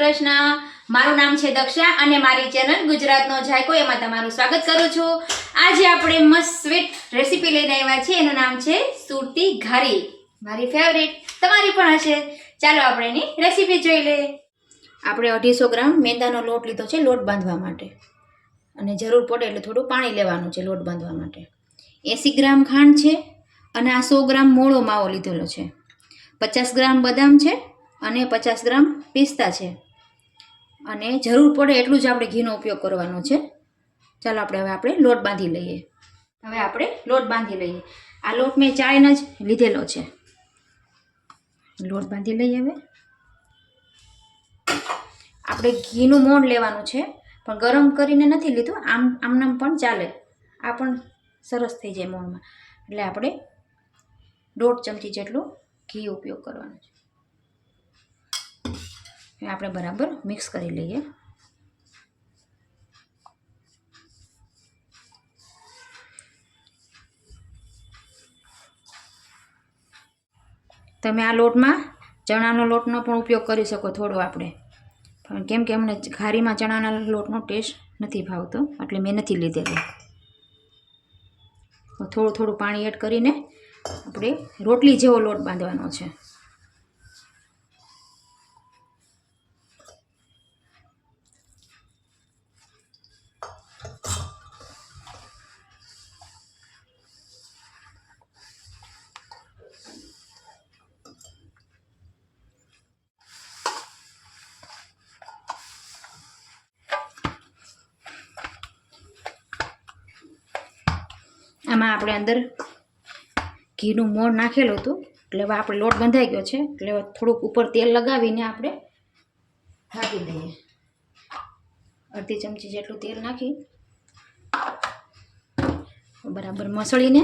કૃષ્ણ. મારું નામ છે દક્ષા અને મારી ચેનલ ગુજરાતનો જાયકો, એમાં તમારું સ્વાગત કરું છું. આજે આપણે મસ્ત સ્વીટ રેસીપી લઈને આવ્યા છીએ, એનું નામ છે સુરતી ઘારી. મારી ફેવરેટ તમારી પણ હશે. ચાલો આપણે એની રેસીપી જોઈ લઈએ. આપણે અઢીસો ગ્રામ મેંદાનો લોટ લીધો છે, લોટ બાંધવા માટે. અને જરૂર પડે એટલે થોડું પાણી લેવાનું છે લોટ બાંધવા માટે. એંસી ગ્રામ ખાંડ છે અને આ સો ગ્રામ મોળો માવો લીધેલો છે. પચાસ ગ્રામ બદામ છે અને પચાસ ગ્રામ પિસ્તા છે. અને જરૂર પડે એટલું જ આપણે ઘીનો ઉપયોગ કરવાનો છે. ચાલો આપણે હવે આપણે લોટ બાંધી લઈએ. હવે આપણે લોટ બાંધી લઈએ. આ લોટ મેં ચાળીને જ લીધેલો છે. લોટ બાંધી લઈએ હવે. આપણે ઘીનું મોણ લેવાનું છે, પણ ગરમ કરીને નથી લીધું, આમ આમનામ પણ ચાલે. આ પણ સરસ થઈ જાય મોણમાં. એટલે આપણે દોઢ ચમચી જેટલું ઘી ઉપયોગ કરવાનો છે. આપણે બરાબર મિક્સ કરી લઈએ. તમે આ લોટમાં ચણાનો લોટનો પણ ઉપયોગ કરી શકો થોડો આપણે. પણ કેમ કે અમને ખારીમાં ચણાના લોટનો ટેસ્ટ નથી ભાવતો, એટલે મેં નથી લીધેલો. થોડું થોડું પાણી એડ કરીને આપણે રોટલી જેવો લોટ બાંધવાનો છે. આમાં આપણે અંદર ઘીનું મોણ નાખેલું હતું. એટલે હવે આપણે લોટ બંધાઈ ગયો છે. એટલે થોડુંક ઉપર તેલ લગાવીને આપણે ઢાંકી દઈએ. અડધી ચમચી જેટલું તેલ નાખી. બરાબર મસળીને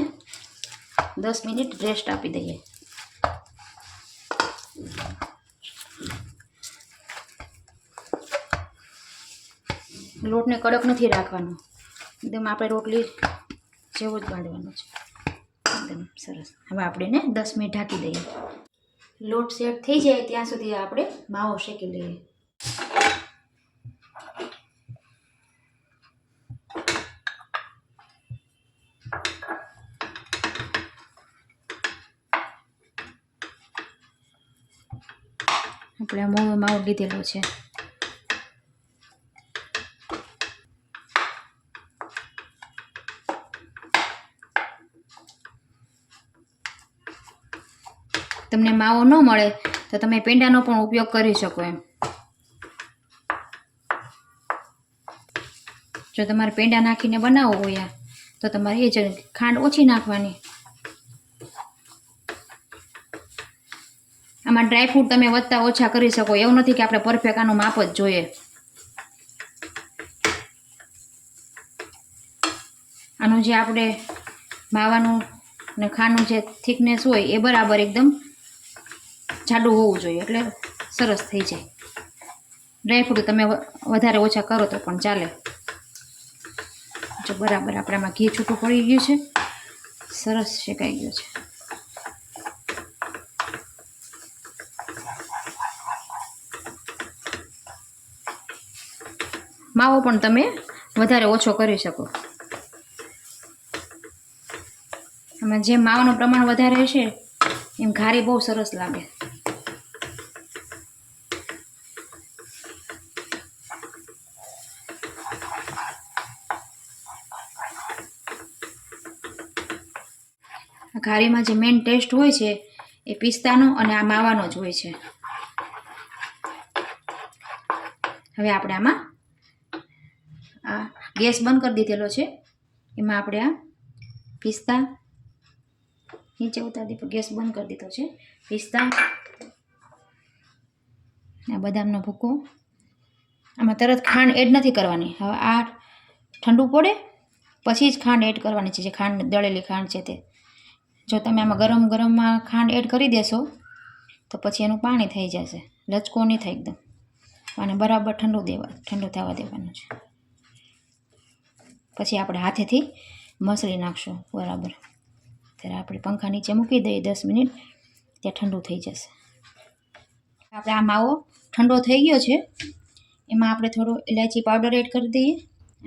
દસ મિનિટ રેસ્ટ આપી દઈએ. લોટને કડક નથી રાખવાનો. એકદમ આપણે રોટલી જેવો જ બાંધવાનો છે. એકદમ સરસ. હવે આપણે એને દસ મિનિટ ઢાંકી દઈએ. લોટ સેટ થઈ જાય ત્યાં સુધી આપણે માવો શેકી લઈએ. આપણે આ માવો લીધેલો છે. તમને માવો ન મળે, તો તમે પેંડાનો પણ ઉપયોગ કરી શકો એમ. જો તમારે પેંડા નાખીને બનાવવો હોય તો તમારે એ જ ખાંડ ઓછી નાખવાની. આમાં ડ્રાયફ્રૂટ તમે વધતા ઓછા કરી શકો, એવું નથી કે આપણે પરફેક્ટ આનું માપ જ જોઈએ. આનું જે આપણે માવાનું ને ખાંડનું જે થિકનેસ હોય એ બરાબર એકદમ જાડું હોવું જોઈએ, એટલે સરસ થઈ જાય. ડ્રાયફ્રૂટ તમે વધારે ઓછા કરો તો પણ ચાલે. જો બરાબર આપણામાં ઘી છૂટું પડી ગયું છે, સરસ શેકાઈ ગયું છે. માવો પણ તમે વધારે ઓછો કરી શકો. આમાં જેમ માવાનું પ્રમાણ વધારે હશે, એમ ઘારી બહુ સરસ લાગે આ ઘારીમાં જે મેઇન ટેસ્ટ હોય છે, એ પિસ્તાનો અને આ માવાનો જ હોય છે. હવે આપણે આમાં આ ગેસ બંધ કરી દીધેલો છે. એમાં આપણે આ પિસ્તા નીચે ઉતારી ગેસ બંધ કરી દીધો છે. પિસ્તા, આ બદામનો ભૂકો. આમાં તરત ખાંડ એડ નથી કરવાની. હવે આ ઠંડુ પડે, પછી જ ખાંડ એડ કરવાની છે, જે ખાંડ, દળેલી ખાંડ છે તે. જો તમે આમાં ગરમ ગરમમાં ખાંડ એડ કરી દેશો, તો પછી એનું પાણી થઈ જશે. લચકો નહીં થાય એકદમ. અને બરાબર ઠંડુ દેવા, ઠંડુ થવા દેવાનું છે. પછી આપણે હાથેથી મસળી નાખશું, બરાબર. ત્યારે આપણે પંખા નીચે મૂકી દઈએ દસ મિનિટ, ત્યાં ઠંડુ થઈ જશે. આપણે આ માવો ઠંડો થઈ ગયો છે. એમાં આપણે થોડો ઇલાયચી પાવડર એડ કરી દઈએ.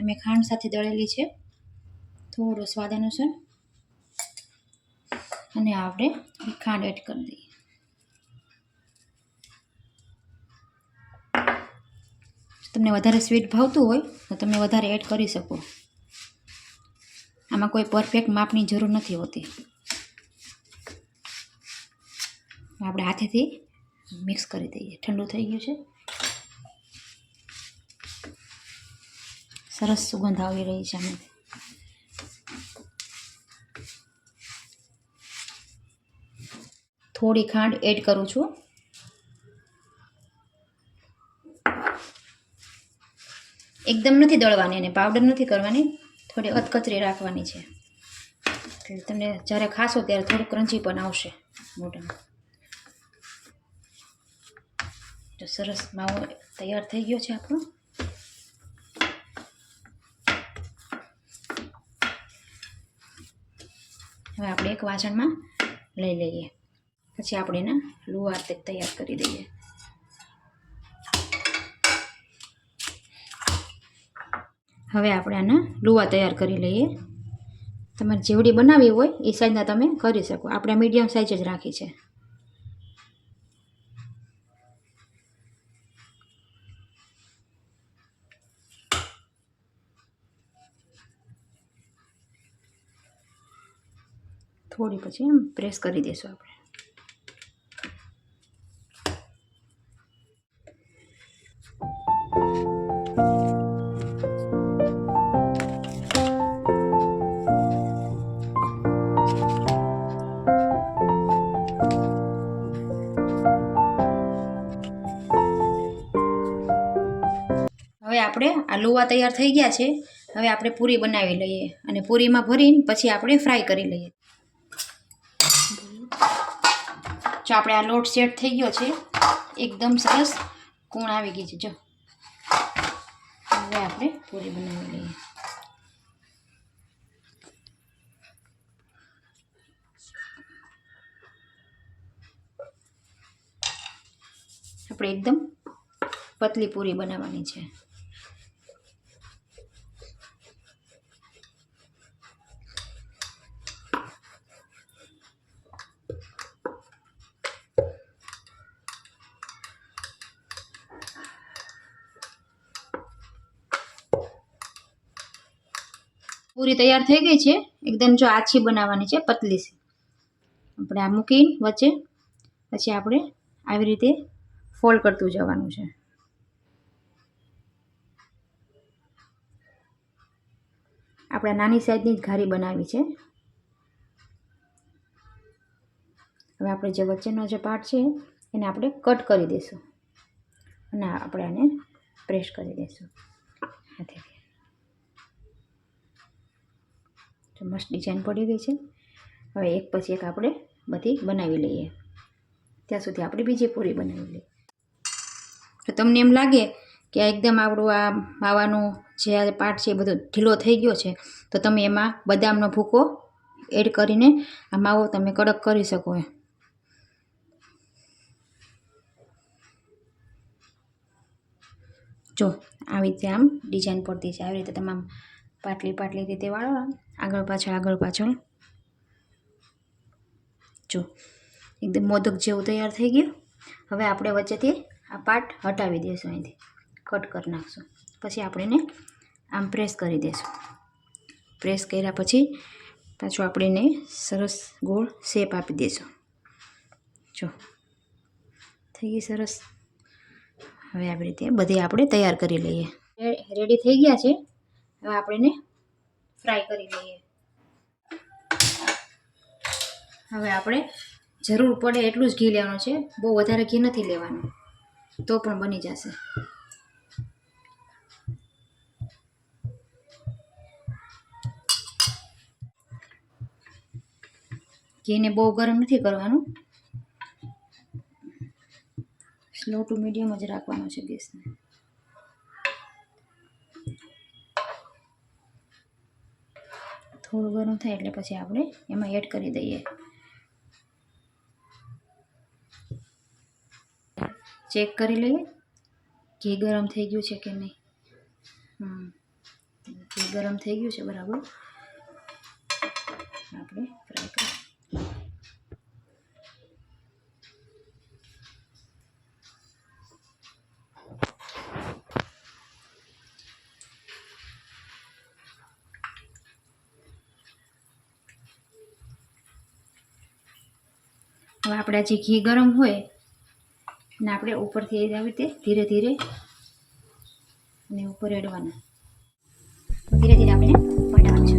અમે ખાંડ સાથે દળેલી છે. થોડો સ્વાદ અનુસાર. અને આપણે ખાંડ એડ કરી દઈએ. તમને વધારે સ્વીટ ભાવતું હોય, તો તમે વધારે એડ કરી શકો. આમાં કોઈ પરફેક્ટ માપની જરૂર નથી હોતી. આપણે હાથેથી મિક્સ કરી દઈએ. ઠંડુ થઈ ગયું છે. સરસ સુગંધ આવી રહી છે આમાંથી. થોડી ખાંડ એડ કરું છું. એકદમ નથી દળવાની અને પાવડર નથી કરવાની, થોડી અધકચરી રાખવાની છે. એટલે તમને જ્યારે ખાશો ત્યારે થોડું ક્રંચી પણ આવશે મોઢામાં. તો સરસ માવો તૈયાર થઈ ગયો છે આપણો. હવે આપણે એક વાસણમાં લઈ લઈએ. પછી આપણે એના લુવાર તે તૈયાર કરી દઈએ. હવે આપણે આના લુવા તૈયાર કરી લઈએ. તમારે જેવડી બનાવવી હોય એ સાઈઝના તમે કરી શકો. આપણે મીડિયમ સાઈઝ જ રાખી છે. થોડી પછી એમ પ્રેસ કરી દઈશું આપણે. લુવા તૈયાર થઈ ગયા છે. હવે આપણે પૂરી બનાવી લઈએ અને પૂરીમાં ભરીને પછી આપણે ફ્રાય કરી લઈએ. જો આપણે આ લોટ સેટ થઈ ગયો છે. એકદમ સરસ કૂણ આવી ગઈ છે. જો. હવે આપણે પૂરી બનાવી લઈએ. આપણે એકદમ પતલી પૂરી બનાવવાની છે. પૂરી તૈયાર થઈ ગઈ છે. એકદમ જો આછી બનાવવાની છે, પતલી છે. આપણે આ મૂકીને વચ્ચે પછી આપણે આવી રીતે ફોલ્ડ કરતું જવાનું છે. આપણે નાની સાઈઝની જ ઘારી બનાવી છે. હવે આપણે જે વચ્ચેનો જે પાર્ટ છે, એને આપણે કટ કરી દઈશું. અને આપણે આને પ્રેસ કરી દઈશું. હાથેથી. મસ્ત ડિઝાઇન પડી ગઈ છે. હવે એક પછી એક આપણે બધી બનાવી લઈએ. ત્યાં સુધી આપણે બીજી પૂરી બનાવી લઈએ. તો તમને એમ લાગે કે એકદમ આપણું આ માવાનું જે આ પાર્ટ છે એ બધો ઢીલો થઈ ગયો છે, તો તમે એમાં બદામનો ભૂકો એડ કરીને આ માવો તમે કડક કરી શકો એ જો, આવી રીતે આમ ડિઝાઇન પડતી છે. આવી રીતે તમામ પાટલી પાટલી રીતે વાળો આમ. આગળ પાછળ આગળ પાછળ. જો, એકદમ મોદક જેવું તૈયાર થઈ ગયું. હવે આપણે વચ્ચેથી આ પાર્ટ હટાવી દઈશું અહીંથી. કટ કરી નાખશું. પછી આપણે એને આમ પ્રેસ કરી દઈશું પ્રેસ કર્યા પછી પાછું આપણે એને સરસ ગોળ શેપ આપી દઈશું જો, થઈ ગઈ સરસ. હવે આવી રીતે બધી આપણે તૈયાર કરી લઈએ. રેડી થઈ ગયા છે. હવે આપણે ફ્રાય કરી લઈએ. હવે આપણે જરૂર પડે એટલું જ ઘી લેવાનું છે. બહુ વધારે ઘી નથી લેવાનું. તો પણ બની જશે. ઘીને બહુ ગરમ નથી કરવાનું. સ્લો ટુ મીડિયમ જ રાખવાનો છે ગેસને. થોડું ગરમ થાય એટલે પછી આપણે એમાં એડ કરી દઈએ. ચેક કરી લઈએ ઘી ગરમ થઈ ગયું છે કે નહીં. હમ. ઘી ગરમ થઈ ગયું છે બરાબર. આપણે ફ્રાય કરીએ હવે આપણે જે ઘી ગરમ હોય ને આપણે ઉપરથી આવી રીતે ધીરે ધીરે ને ઉપર એડવાના. ધીરે ધીરે આપણે પટાવવાનું છે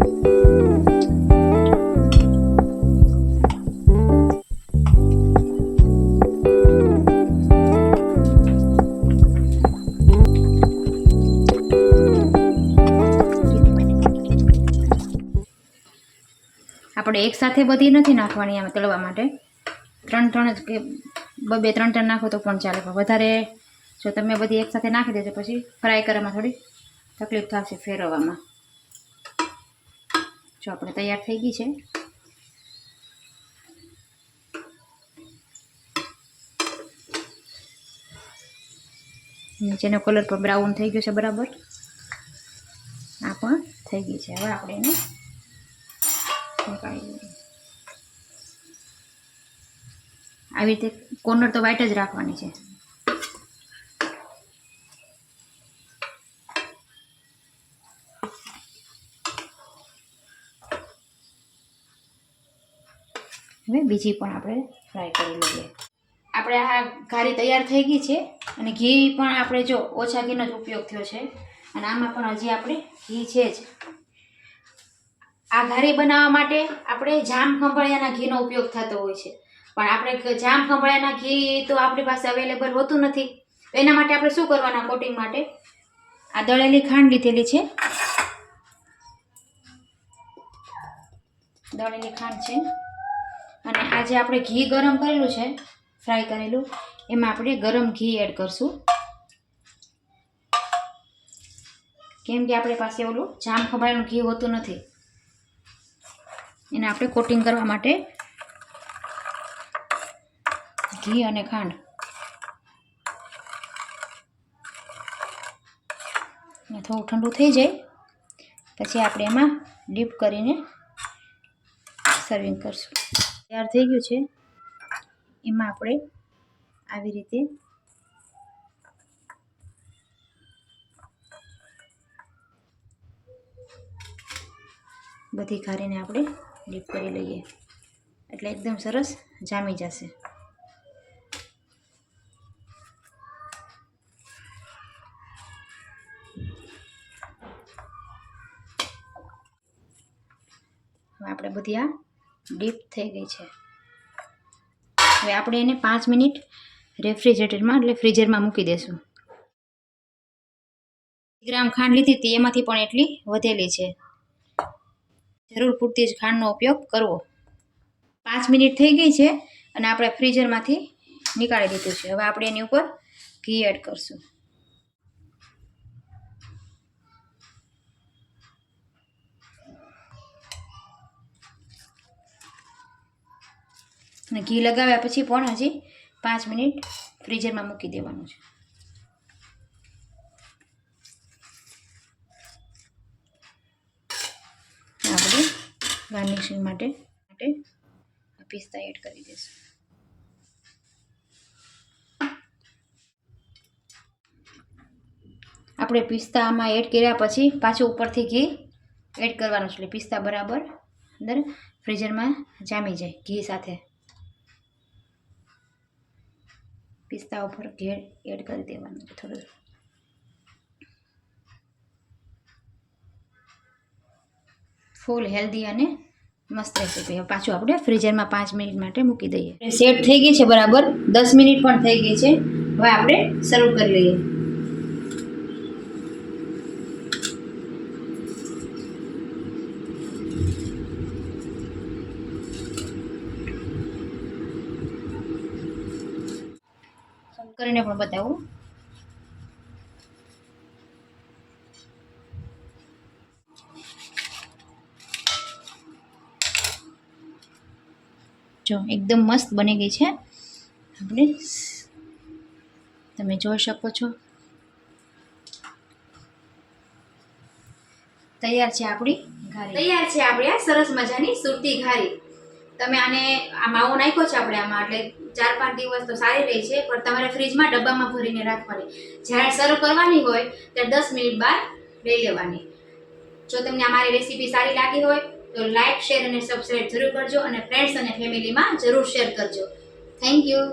આપણે એકસાથે બધી નથી નાખવાની આમાં તળવા માટે. ત્રણ ત્રણ જ કે બે ત્રણ ત્રણ નાખો તો પણ ચાલે. વધારે જો તમે બધી એક સાથે નાખી દેજો પછી ફ્રાય કરવામાં થોડી તકલીફ થશે ફેરવવામાં. જો આપણે તૈયાર થઈ ગઈ છે. નીચેનો કલર પણ બ્રાઉન થઈ ગયો છે બરાબર. આ પણ થઈ ગઈ છે. હવે આપણે એને નીકાળી લઈએ આવી રીતે કોર્નર તો વ્હાઈટ જ રાખવાની છે. હવે બીજી પણ આપણે ફ્રાય કરી લઈએ. આપણે આ ઘારી તૈયાર થઈ ગઈ છે અને ઘી પણ આપણે જો ઓછા ઘીનો જ ઉપયોગ થયો છે. અને આમાં પણ હજી આપણે ઘી છે જ. આ ઘારી બનાવવા માટે આપણે જામ ખંભાળિયાના ઘીનો ઉપયોગ થતો હોય છે. પણ આપણે જામ ખંભળાના ઘી તો આપણી પાસે અવેલેબલ હોતું નથી. એના માટે આપણે શું કરવાના કોટિંગ માટે? આ દળેલી ખાંડ લીધેલી છે. દળેલી ખાંડ છે. અને આ જે આપણે ઘી ગરમ કરેલું છે, ફ્રાય કરેલું. એમાં આપણે ગરમ ઘી એડ કરશું. કેમ કે આપણી પાસે ઓલું જામ ખંભાળાનું ઘી હોતું નથી. એને આપણે કોટિંગ કરવા માટે ઘી અને ખાંડ. ને થોડું ઠંડુ થઈ જાય. પછી આપણે એમાં ડીપ કરીને સર્વિંગ કરશું. તૈયાર થઈ ગયું છે. એમાં આપણે આવી રીતે બધી ખારીને આપણે ડીપ કરી લઈએ. એટલે એકદમ સરસ જામી જશે. આપણે બધી આ ડીપ થઈ ગઈ છે. હવે આપણે એને પાંચ મિનિટ રેફ્રિજરેટરમાં એટલે ફ્રીઝરમાં મૂકી દેશું. ગ્રામ ખાંડ લીધી હતી, એમાંથી પણ એટલી વધેલી છે. જરૂર પૂરતી જ ખાંડનો ઉપયોગ કરવો. પાંચ મિનિટ થઈ ગઈ છે અને આપણે ફ્રીઝરમાંથી નીકાળી દીધું છે. હવે આપણે એની ઉપર ઘી એડ કરશું. અને ઘી લગાવ્યા પછી પણ હજી પાંચ મિનિટ ફ્રીઝરમાં મૂકી દેવાનું છે. આપણે ગાર્નિશિંગ માટે માટે પિસ્તા એડ કરી દઈશું. આપણે પિસ્તા આમાં એડ કર્યા પછી પાછું ઉપરથી ઘી એડ કરવાનું છે. એટલે પિસ્તા બરાબર અંદર ફ્રીઝરમાં જામી જાય ઘી સાથે. પિસ્તા ઉપર ઘેર એડ કરી દેવાનું થોડું. ફૂલ હેલ્ધી અને મસ્ત રહેશે પાછું આપણે ફ્રીઝરમાં પાંચ મિનિટ માટે મૂકી દઈએ. સેટ થઈ ગઈ છે બરાબર. દસ મિનિટ પણ થઈ ગઈ છે. હવે આપણે સર્વ કરી લઈએ. તમને બતાવું. જો, એકદમ મસ્ત બની ગઈ છે. આપણે તમે જોઈ શકો છો. તૈયાર છે આપણી તૈયાર છે આપણે આ સરસ મજાની સુરતી ઘારી. તમે આને આ માવો નાખ્યો છે આપણે આમાં, એટલે ચાર પાંચ દિવસ તો સારી રહી છે, પણ તમારે ફ્રીજમાં ડબ્બામાં ભરીને રાખવાની. જ્યારે સર્વ કરવાની હોય ત્યારે દસ મિનિટ બાદ લઈ લેવાની. જો તમને અમારી રેસીપી સારી લાગી હોય, તો લાઇક શેર અને સબસ્ક્રાઈબ જરૂર કરજો અને ફ્રેન્ડ્સ અને ફેમિલીમાં જરૂર શેર કરજો. Thank you